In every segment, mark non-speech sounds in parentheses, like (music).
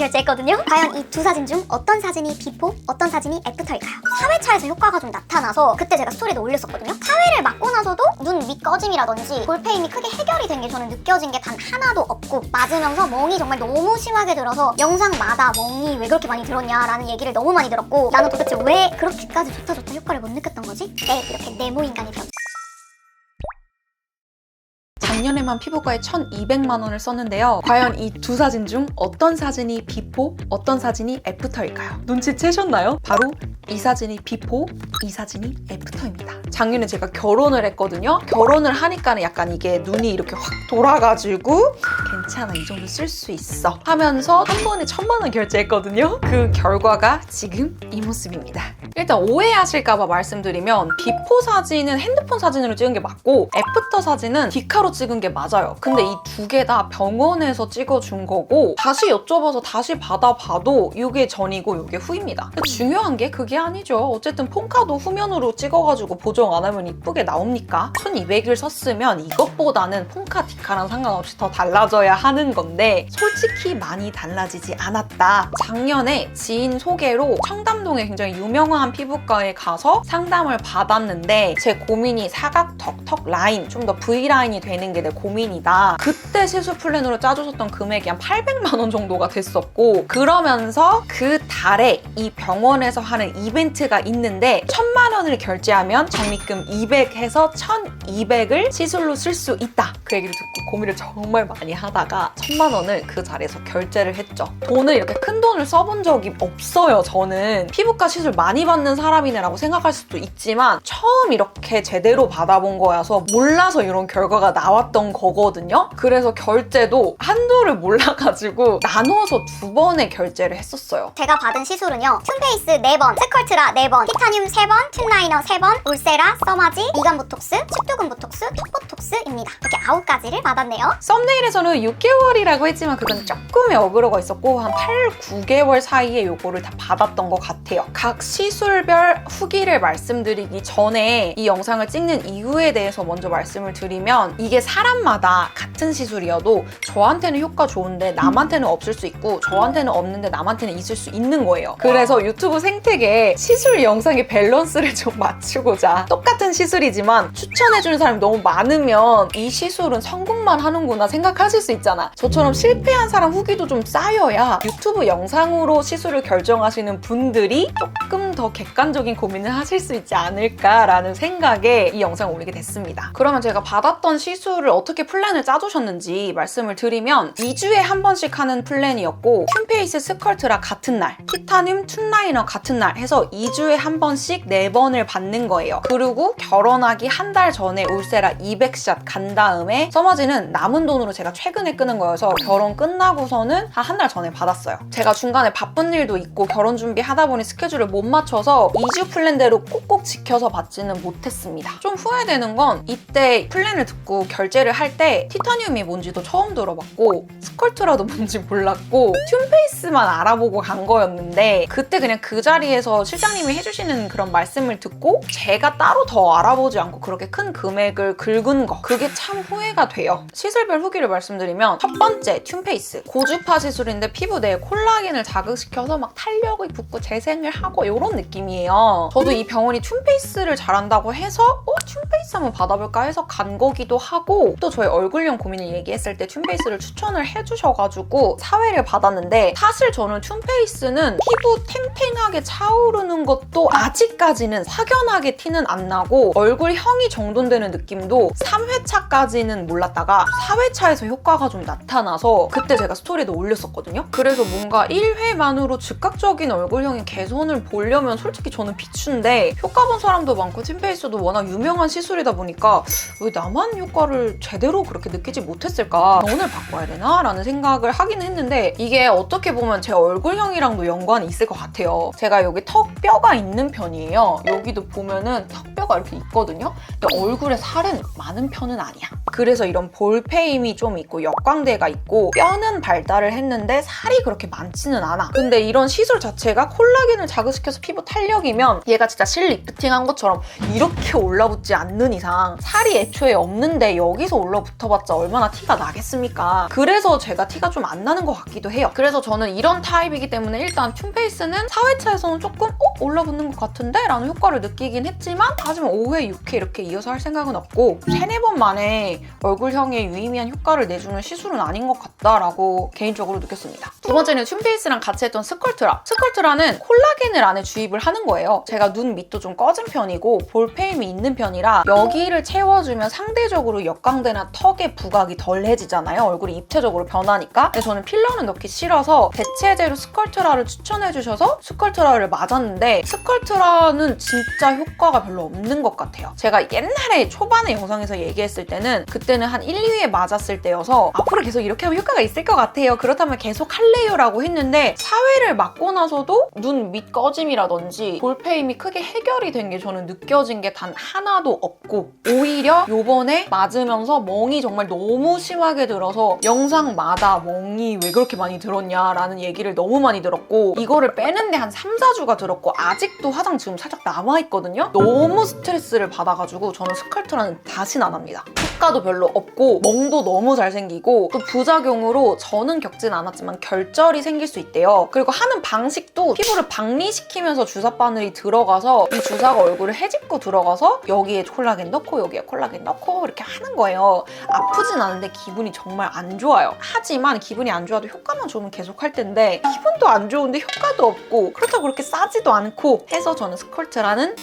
결제했거든요. 과연 이 두 사진 중 어떤 사진이 비포, 어떤 사진이 애프터일까요? 4회차에서 효과가 좀 나타나서 그때 제가 스토리도 올렸었거든요. 4회를 맞고 나서도 눈 밑 꺼짐이라든지 볼페임이 크게 해결이 된 게 저는 느껴진 게 단 하나도 없고 맞으면서 멍이 정말 너무 심하게 들어서 영상마다 멍이 왜 그렇게 많이 들었냐라는 얘기를 너무 많이 들었고 나는 도대체 왜 그렇게까지 좋다 좋다 효과를 못 느꼈던 거지? 네 이렇게 네모 인간이 되었 작년에만 피부과에 1,200만 원을 썼는데요. 과연 이 두 사진 중 어떤 사진이 비포, 어떤 사진이 애프터일까요? 눈치채셨나요? 바로 이 사진이 비포, 이 사진이 애프터입니다. 작년에 제가 결혼을 했거든요. 결혼을 하니까는 약간 이게 눈이 이렇게 확 돌아가지고 괜찮아 이 정도 쓸 수 있어 하면서 한 번에 천만 원 결제했거든요. 그 결과가 지금 이 모습입니다. 일단 오해하실까봐 말씀드리면 비포 사진은 핸드폰 사진으로 찍은 게 맞고 애프터 사진은 디카로 찍은 게 맞아요. 근데 이 두 개 다 병원에서 찍어준 거고 다시 여쭤봐서 다시 받아봐도 이게 전이고 이게 후입니다. 중요한 게 그게 아니죠. 어쨌든 폰카도 후면으로 찍어가지고 보정 안 하면 이쁘게 나옵니까? 1200을 썼으면 이것보다는 폰카 디카랑 상관없이 더 달라져야 하는 건데 솔직히 많이 달라지지 않았다. 작년에 지인 소개로 청담동에 굉장히 유명한 피부과에 가서 상담을 받았는데 제 고민이 사각 턱턱 라인 좀 더 V라인이 되는 게 내 고민이다. 그때 시술 플랜으로 짜주셨던 금액이 한 800만 원 정도가 됐었고 그러면서 그 달에 이 병원에서 하는 이 벤트가 있는데 1000만 원을 결제하면 적립금 200 해서 1200을 시술로 쓸 수 있다. 그 얘기를 듣고 고민을 정말 많이 하다가 1000만 원을 그 자리에서 결제를 했죠. 돈을 이렇게 큰 돈을 써본 적이 없어요, 저는. 피부과 시술 많이 받는 사람이네라고 생각할 수도 있지만 처음 이렇게 제대로 받아본 거여서 몰라서 이런 결과가 나왔던 거거든요. 그래서 결제도 한 도를 몰라가지고 나눠서 두 번의 결제를 했었어요. 제가 받은 시술은요 튠페이스 4번, 스컬트라 4번, 티타늄 3번, 튠라이너 3번, 울세라, 써마지, 미간 보톡스, 측두근 보톡스, 턱 보톡스입니다 이렇게 9가지를 받았네요 썸네일에서는 6개월이라고 했지만 그건 조금의 어그로가 있었고 한 8, 9개월 사이에 요거를 다 받았던 것 같아요. 각 시술별 후기를 말씀드리기 전에 이 영상을 찍는 이유에 대해서 먼저 말씀을 드리면 이게 사람마다 같은 시술이어도 저한테는 효과 좋은데 남한테는 없을 수 있고 저한테는 없는데 남한테는 있을 수 있는 거예요. 그래서 유튜브 생태계에 시술 영상의 밸런스를 (laughs) 좀 맞추고자 똑같은 시술이지만 추천해주는 사람이 너무 많으면 이 시술은 성공만 하는구나 생각하실 수 있잖아. 저처럼 실패한 사람 후기도 좀 쌓여야 유튜브 영상으로 시술을 결정하시는 분들이 조금 더 객관적인 고민을 하실 수 있지 않을까라는 생각에 이 영상을 올리게 됐습니다. 그러면 제가 받았던 시술을 어떻게 플랜을 짜주셨는지 말씀을 드리면 2주에 한 번씩 하는 플랜이었고 튠페이스 스컬트라 같은 날, 티타늄 툰라이너 같은 날 해서 2주에 한 번씩 4번을 받는 거예요. 그리고 결혼하기 한 달 전에 울세라 200샷 간 다음에 써마지는 남은 돈으로 제가 최근에 끄는 거여서 결혼 끝나고서는 한 한 달 전에 받았어요. 제가 중간에 바쁜 일도 있고 결혼 준비하다 보니 스케줄을 못 맞춰 서 2주 플랜대로 꼭꼭 지켜서 받지는 못했습니다. 좀 후회되는 건 이때 플랜을 듣고 결제를 할 때 티타늄이 뭔지도 처음 들어봤고 스컬트라도 (laughs) 뭔지 몰랐고 튠페이스만 알아보고 간 거였는데 그때 그냥 그 자리에서 실장님이 해주시는 그런 말씀을 듣고 제가 따로 더 알아보지 않고 그렇게 큰 금액을 긁은 거 그게 참 후회가 돼요. 시술별 후기를 말씀드리면 첫 번째 튠페이스 고주파 시술인데 피부 내에 콜라겐을 자극시켜서 막 탄력이 붙고 재생을 하고 이런 느낌이에요. 저도 이 병원이 튠페이스를 잘한다고 해서 어 튠페이스 한번 받아볼까 해서 간 거기도 하고 또 저희 얼굴형 고민을 얘기했을 때 튠페이스를 추천을 해주셔가지고 사회를 받았는데 사실 저는 튠페이스는 피부 탱탱하게 차오르는 것도 아직까지는 확연하게 티는 안 나고 얼굴형이 정돈되는 느낌도 3회차까지는 몰랐다가 4회차에서 효과가 좀 나타나서 그때 제가 스토리도 올렸었거든요. 그래서 뭔가 1회만으로 즉각적인 얼굴형의 개선을 보려 면 솔직히 저는 비추인데 효과 본 사람도 많고 틴페이스도 워낙 유명한 시술이다 보니까 왜 나만 효과를 제대로 그렇게 느끼지 못했을까? 오늘 바꿔야 되나? 라는 생각을 하긴 했는데 이게 어떻게 보면 제 얼굴형이랑도 연관이 있을 것 같아요. 제가 여기 턱뼈가 있는 편이에요. 여기도 보면은 턱뼈가 이렇게 있거든요. 근데 얼굴에 살은 많은 편은 아니야. 그래서 이런 볼페임이 좀 있고 역광대가 있고 뼈는 발달을 했는데 살이 그렇게 많지는 않아. 근데 이런 시술 자체가 콜라겐을 자극시켜서 피부 탄력이면 얘가 진짜 실 리프팅한 것처럼 이렇게 올라붙 올라붙지 않는 이상 살이 애초에 없는데 여기서 올라붙어봤자 얼마나 티가 나겠습니까? 그래서 제가 티가 좀 안 나는 것 같기도 해요. 그래서 저는 이런 타입이기 때문에 일단 튠페이스는 4회차에서는 조금 어? 올라붙는 것 같은데? 라는 효과를 느끼긴 했지만 하지만 5회, 6회 이렇게 이어서 할 생각은 없고 3, 4번 만에 얼굴형에 유의미한 효과를 내주는 시술은 아닌 것 같다라고 개인적으로 느꼈습니다. 두 번째는 튠페이스랑 같이 했던 스컬트라. 스컬트라는 콜라겐을 안에 주입 을 하는 거예요. 제가 눈 밑도 좀 꺼진 편이고 볼페임이 있는 편이라 여기를 채워주면 상대적으로 역광대나 턱의 부각이 덜해지잖아요. 얼굴이 입체적으로 변하니까. 근데 저는 필러는 넣기 싫어서 대체제로 스컬트라를 추천해주셔서 스컬트라를 맞았는데 스컬트라는 진짜 효과가 별로 없는 것 같아요. 제가 옛날에 초반에 영상에서 얘기했을 때는 그때는 한 1, 2회 맞았을 때여서 앞으로 계속 이렇게 하면 효과가 있을 것 같아요. 그렇다면 계속 할래요라고 했는데 4회를 맞고 나서도 눈 밑 꺼짐이라 든지 볼페임이 크게 해결이 된 게 저는 느껴진 게 단 하나도 없고 오히려 요번에 맞으면서 멍이 정말 너무 심하게 들어서 영상마다 멍이 왜 그렇게 많이 들었냐라는 얘기를 너무 많이 들었고 이거를 빼는데 한 3, 4주가 들었고 아직도 화장 지금 살짝 남아있거든요? 너무 스트레스를 받아가지고 저는 스컬트라는 다시는 안 합니다. 효과도 별로 없고 멍도 너무 잘 생기고 또 부작용으로 저는 겪진 않았지만 결절이 생길 수 있대요. 그리고 하는 방식도 피부를 박리시키면서 주사 바늘이 들어가서 이 주사가 얼굴을 헤집고 들어가서 여기에 콜라겐 넣고 여기에 콜라겐 넣고 이렇게 하는 거예요. 아프진 않은데 기분이 정말 안 좋아요. 하지만 기분이 안 좋아도 효과만 좋으면 계속 할 텐데 기분도 안 좋은데 효과도 없고 그렇다고 그렇게 싸지도 않고 해서 저는 스컬트라는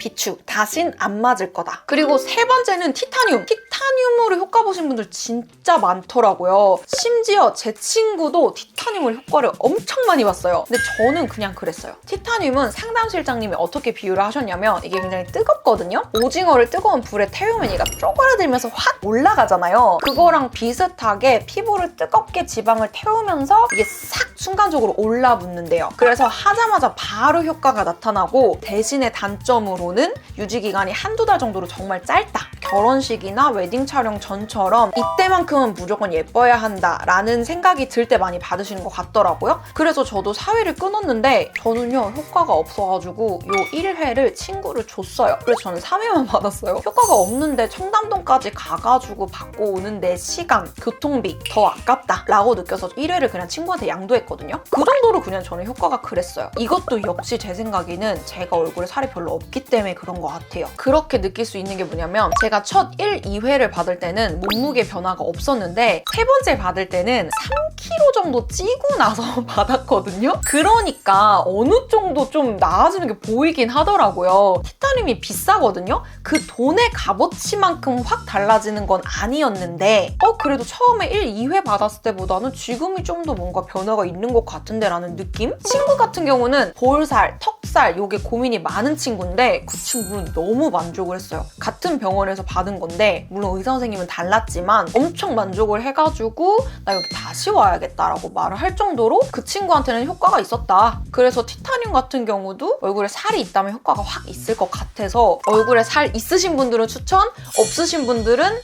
비추 다신 안 맞을 거다. 그리고 세 번째는 티타늄. 티타늄으로 효과 보신 분들 진짜 많더라고요. 심지어 제 친구도 티타늄을 효과를 엄청 많이 봤어요. 근데 저는 그냥 그랬어요. 티타늄은 상담실장님이 어떻게 비유를 하셨냐면 이게 굉장히 뜨겁거든요. 오징어를 뜨거운 불에 태우면 얘가 쪼그라들면서 확 올라가잖아요. 그거랑 비슷하게 피부를 뜨겁게 지방을 태우면서 이게 싹 순간적으로 올라붙는데요. 그래서 하자마자 바로 효과가 나타나고 대신에 단점으로 는 유지 기간이 한두 달 정도로 정말 짧다. 결혼식이나 웨딩 촬영 전처럼 이때만큼은 무조건 예뻐야 한다라는 생각이 들 때 많이 받으시는 것 같더라고요. 그래서 저도 사회를 끊었는데 저는요 효과가 없어가지고 요 1회를 친구를 줬어요. 그래서 저는 3회만 (laughs) 받았어요. 효과가 없는데 청담동까지 가가지고 받고 오는 내 시간, 교통비 더 아깝다 라고 느껴서 1회를 그냥 친구한테 양도했거든요. 그 정도로 그냥 저는 효과가 그랬어요. 이것도 역시 제 생각에는 제가 얼굴에 살이 별로 없기 때문에 그런 것 같아요. 그렇게 느낄 수 있는 게 뭐냐면 제가 첫 1, 2회를 받을 때는 몸무게 변화가 없었는데 세 번째 받을 때는 3kg 정도 찌고 나서 (laughs) 받았거든요. 그러니까 어느 정도 좀 나아지는 게 보이긴 하더라고요. 티타늄이 비싸거든요. 그 돈의 값어치만큼 확 달라지는 건 아니었는데 어 그래도 처음에 1, 2회 받았을 때보다는 지금이 좀 더 뭔가 변화가 있는 것 같은데 라는 느낌? 친구 같은 경우는 볼살, 턱살 요게 고민이 많은 친구인데 그 친구는 너무 만족을 했어요. 같은 병원에서 받은 건데 물론 의사 선생님은 달랐지만 엄청 만족을 해가지고 나 여기 다시 와야겠다라고 말을 할 정도로 그 친구한테는 효과가 있었다. 그래서 티타늄 같은 경우도 얼굴에 살이 있다면 효과가 확 있을 것 같아 서 얼굴에 살 있으신 분들은 추천, 없으신 분들은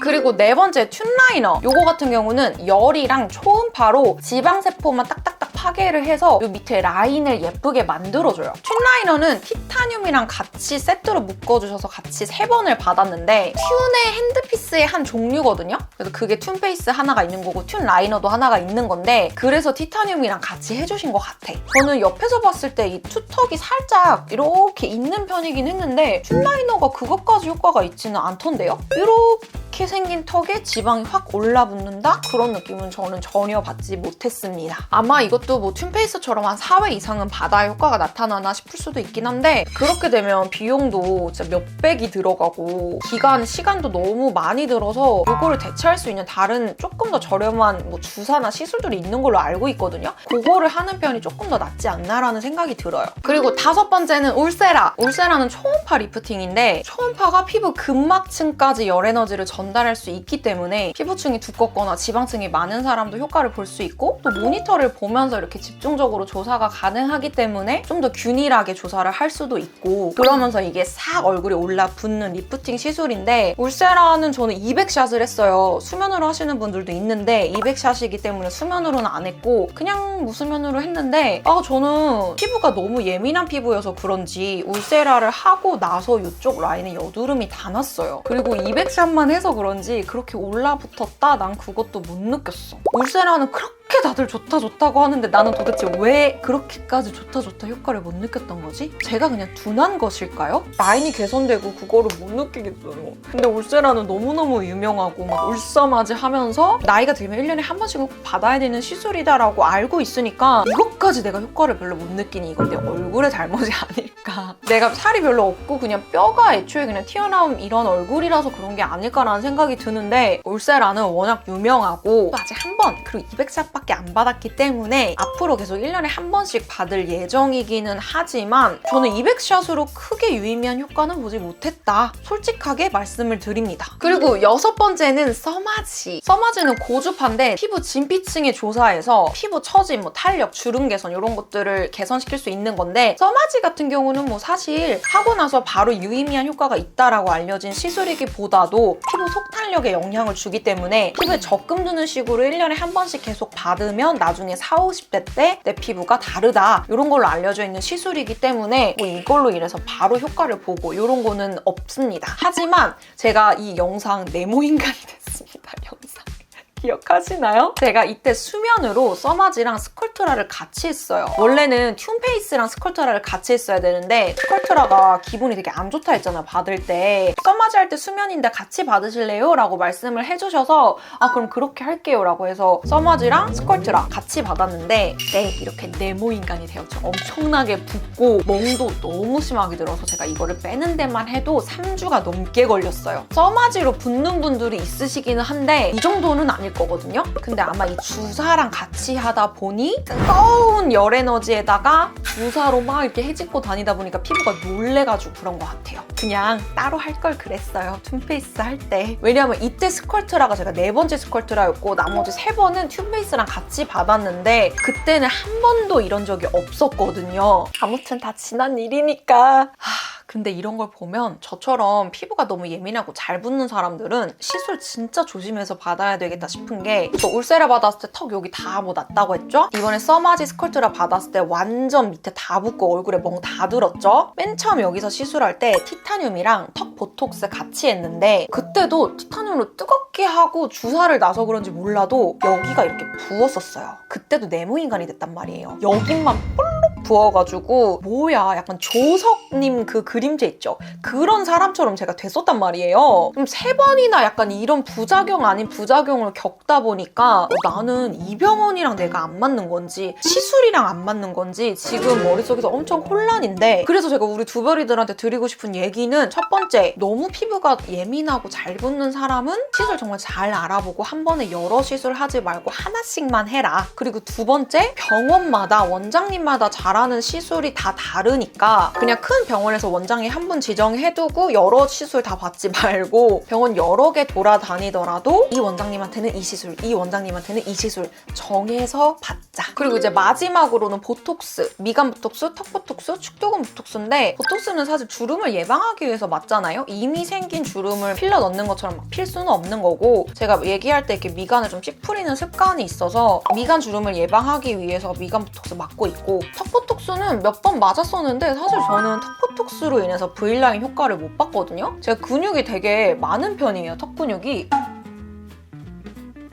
그리고 네 번째 튠 라이너. 요거 같은 경우는 열이랑 초음파로 지방세포만 딱딱딱 파괴를 해서 요 밑에 라인을 예쁘게 만들어줘요. 튠 라이너는 티타늄이랑 같이 세트로 묶어주셔서 같이 세 번을 받았는데 튠의 핸드피스의 한 종류거든요? 그래서 그게 튠 페이스 하나가 있는 거고 튠 라이너도 하나가 있는 건데 그래서 티타늄이랑 같이 해주신 것 같아. 저는 옆에서 봤을 때 이 투턱이 살짝 이렇게 있는 편이긴 했는데 튠 라이너가 그것까지 효과가 있지는 않던데요? 이렇게 생긴 턱에 지방이 확 올라붙는다? 그런 느낌은 저는 전혀 받지 못했습니다. 아마 이것도 뭐 튠페이스처럼 한 4회 이상은 받아야 효과가 나타나나 싶을 수도 있긴 한데 그렇게 되면 비용도 진짜 몇백이 들어가고 기간, 시간도 너무 많이 들어서 이거를 대체할 수 있는 다른 조금 더 저렴한 뭐 주사나 시술들이 있는 걸로 알고 있거든요. 그거를 하는 편이 조금 더 낫지 않나라는 생각이 들어요. 그리고 다섯 번째는 울세라. 울세라는 초음파 리프팅인데 초음파가 피부 근막층까지 열 에너지를 전 전달할 수 있기 때문에 피부층이 두껍거나 지방층이 많은 사람도 효과를 볼 수 있고 또 모니터를 보면서 이렇게 집중적으로 조사가 가능하기 때문에 좀 더 균일하게 조사를 할 수도 있고 그러면서 이게 싹 얼굴에 올라붙는 리프팅 시술인데 울세라는 저는 200샷을 했어요. 수면으로 하시는 분들도 있는데 200샷이기 때문에 수면으로는 안 했고 그냥 무수면으로 했는데 아 저는 피부가 너무 예민한 피부여서 그런지 울세라를 하고 나서 이쪽 라인에 여드름이 다 났어요. 그리고 200샷만 해서 그런지 그렇게 올라붙었다 난 그것도 못 느꼈어. 울세라는 그렇게 다들 좋다 좋다고 하는데 나는 도대체 왜 그렇게까지 좋다 좋다 효과를 못 느꼈던 거지? 제가 그냥 둔한 것일까요? 라인이 개선되고 그거를 못 느끼겠어요. 근데 울세라는 너무너무 유명하고 막 울싸마지 하면서 나이가 들면 1년에 한 번씩은 꼭 받아야 되는 시술이다라고 알고 있으니까 이것까지 내가 효과를 별로 못 느끼니 이건 내 얼굴의 잘못이 (laughs) 아닐까. 내가 살이 별로 없고 그냥 뼈가 애초에 그냥 튀어나온 이런 얼굴이라서 그런 게 아닐까라는 생각이 드는데 울세라는 워낙 유명하고 또 아직 한 번 그리고 200샷 밖에 안 받았기 때문에 앞으로 계속 1년에 한 번씩 받을 예정이기는 하지만 저는 200샷으로 크게 유의미한 효과는 보지 못했다. 솔직하게 말씀을 드립니다. 그리고 여섯 번째는 써마지. 써마지는 고주파인데 피부 진피층의 조사에서 피부 처짐, 뭐 탄력, 주름 개선 이런 것들을 개선시킬 수 있는 건데 써마지 같은 경우는 뭐 사실 하고 나서 바로 유의미한 효과가 있다라고 알려진 시술이기보다도 피부 속탄력에 영향을 주기 때문에 피부에 적금 두는 식으로 1년에 한 번씩 계속 받으면 나중에 4, 50대 때 내 피부가 다르다 이런 걸로 알려져 있는 시술이기 때문에 뭐 이걸로 인해서 바로 효과를 보고 이런 거는 없습니다. 하지만 제가 이 영상 네모인간이 됐습니다. 영상. 기억하시나요? 제가 이때 수면으로 써마지랑 스컬트라를 같이 했어요. 원래는 튠페이스랑 스컬트라를 같이 했어야 되는데 스컬트라가 기분이 되게 안 좋다 했잖아요, 받을 때. 써마지 할 때 수면인데 같이 받으실래요? 라고 말씀을 해주셔서 아 그럼 그렇게 할게요 라고 해서 써마지랑 스컬트라 같이 받았는데 네 이렇게 네모 인간이 되었죠. 엄청나게 붓고 멍도 너무 심하게 들어서 제가 이거를 빼는 데만 해도 3주가 넘게 걸렸어요. 써마지로 붓는 분들이 있으시기는 한데 이 정도는 아닐 거거든요. 근데 아마 이 주사랑 같이 하다 보니 뜨거운 열 에너지에다가 주사로 막 이렇게 해집고 다니다 보니까 피부가 놀래가지고 그런 것 같아요. 그냥 따로 할 걸 그랬어요. 튠페이스 할 때. 왜냐하면 이때 스컬트라가 제가 네 번째 스컬트라였고 나머지 세 번은 튠페이스랑 같이 받았는데 그때는 한 번도 이런 적이 없었거든요. 아무튼 다 지난 일이니까. 하... 근데 이런 걸 보면 저처럼 피부가 너무 예민하고 잘 붓는 사람들은 시술 진짜 조심해서 받아야 되겠다 싶은 게저 울세라 받았을 때 턱 여기 다 뭐 났다고 했죠? 이번에 써마지 스컬트라 받았을 때 완전 밑에 다 붓고 얼굴에 멍 다 들었죠? 맨 처음 여기서 시술할 때 티타늄이랑 턱 보톡스 같이 했는데 그때도 티타늄으로 뜨겁게 하고 주사를 놔서 그런지 몰라도 여기가 이렇게 부었었어요. 그때도 네모인간이 됐단 말이에요. 여기만 볼록 부어가지고 뭐야 약간 조석님 그 그림체 있죠? 그런 사람처럼 제가 됐었단 말이에요. 그럼 세 번이나 약간 이런 부작용 아닌 부작용을 겪다 보니까 어, 나는 이병헌이랑 내가 안 맞는 건지 시술이랑 안 맞는 건지 지금 머릿속에서 엄청 혼란인데 그래서 제가 우리 두별이들한테 드리고 싶은 얘기는 첫 번째 너무 피부가 예민하고 잘 붓는 사람은 시술 정말 잘 알아보고 한 번에 여러 시술 하지 말고 하나씩만 해라. 그리고 두 번째 병원마다 원장님마다 잘 하는 시술이 다 다르니까 그냥 큰 병원에서 원장이 한 분 지정해두고 여러 시술 다 받지 말고 병원 여러 개 돌아다니더라도 이 원장님한테는 이 시술, 이 원장님한테는 이 시술 정해서 받자. 그리고 이제 마지막으로는 보톡스, 미간 보톡스, 턱 보톡스, 축도근 보톡스인데 보톡스는 사실 주름을 예방하기 위해서 맞잖아요. 이미 생긴 주름을 필러 넣는 것처럼 막 필 수는 없는 거고 제가 얘기할 때 이렇게 미간을 좀 찌푸리는 습관이 있어서 미간 주름을 예방하기 위해서 미간 보톡스 맞고 있고 턱 보톡스 는 몇 번 맞았었는데 사실 저는 턱 보톡스로 인해서 V라인 효과를 못 봤거든요. 제가 근육이 되게 많은 편이에요. 턱 근육이.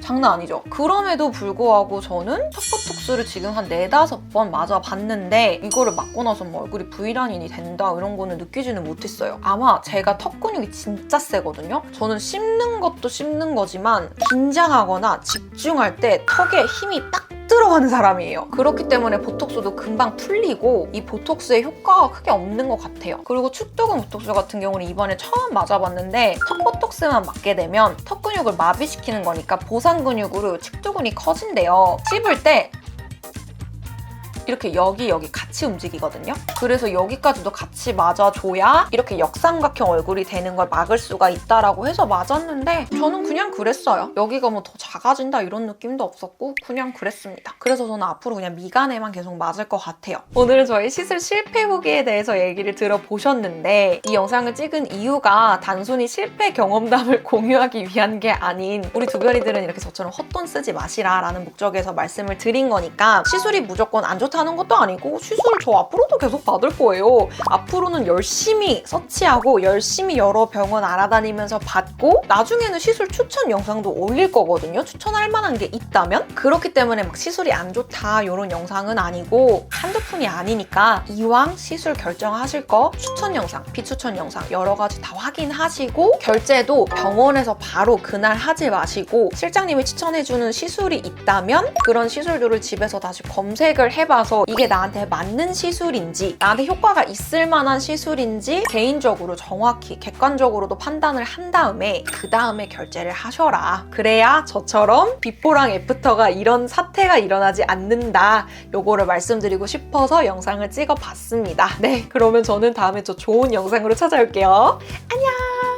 장난 아니죠? 그럼에도 불구하고 저는 턱보톡스를 지금 한 네다섯 번 맞아봤는데 이거를 맞고 나서 뭐 얼굴이 V라인이 된다 이런 거는 느끼지는 못했어요. 아마 제가 턱 근육이 진짜 세거든요? 저는 씹는 것도 씹는 거지만 긴장하거나 집중할 때 턱에 힘이 딱 들어가는 사람이에요. 그렇기 때문에 보톡스도 금방 풀리고 이 보톡스의 효과가 크게 없는 것 같아요. 그리고 축도근 보톡스 같은 경우는 이번에 처음 맞아봤는데 턱 보톡스만 맞게 되면 턱 근육을 마비시키는 거니까 보상 근육으로 축도근이 커진대요. 씹을 때 이렇게 여기 여기 같이 움직이거든요. 그래서 여기까지도 같이 맞아줘야 이렇게 역삼각형 얼굴이 되는 걸 막을 수가 있다라고 해서 맞았는데 저는 그냥 그랬어요. 여기가 뭐 더 작아진다 이런 느낌도 없었고 그냥 그랬습니다. 그래서 저는 앞으로 그냥 미간에만 계속 맞을 것 같아요. 오늘은 저희 시술 실패 후기에 대해서 얘기를 들어보셨는데 이 영상을 찍은 이유가 단순히 실패 경험담을 (laughs) 공유하기 위한 게 아닌 우리 두별이들은 이렇게 저처럼 헛돈 쓰지 마시라 라는 목적에서 말씀을 드린 거니까 시술이 무조건 안 좋다 는 것도 아니고 시술 저 앞으로도 계속 받을 거예요. 앞으로는 열심히 서치하고 열심히 여러 병원 알아다니면서 받고 나중에는 시술 추천 영상도 올릴 거거든요. 추천할 만한 게 있다면 그렇기 때문에 막 시술이 안 좋다 이런 영상은 아니고 한두 푼이 아니니까 이왕 시술 결정하실 거 추천 영상, 비추천 영상 여러 가지 다 확인하시고 결제도 병원에서 바로 그날 하지 마시고 실장님이 추천해주는 시술이 있다면 그런 시술들을 집에서 다시 검색을 해봐서 이게 나한테 맞는 시술인지 나한테 효과가 있을 만한 시술인지 개인적으로 정확히 객관적으로도 판단을 한 다음에 그 다음에 결제를 하셔라. 그래야 저처럼 비포랑 애프터가 이런 사태가 일어나지 않는다. 요거를 말씀드리고 싶어서 영상을 찍어봤습니다. 네, 그러면 저는 다음에 또 좋은 영상으로 찾아올게요. 안녕!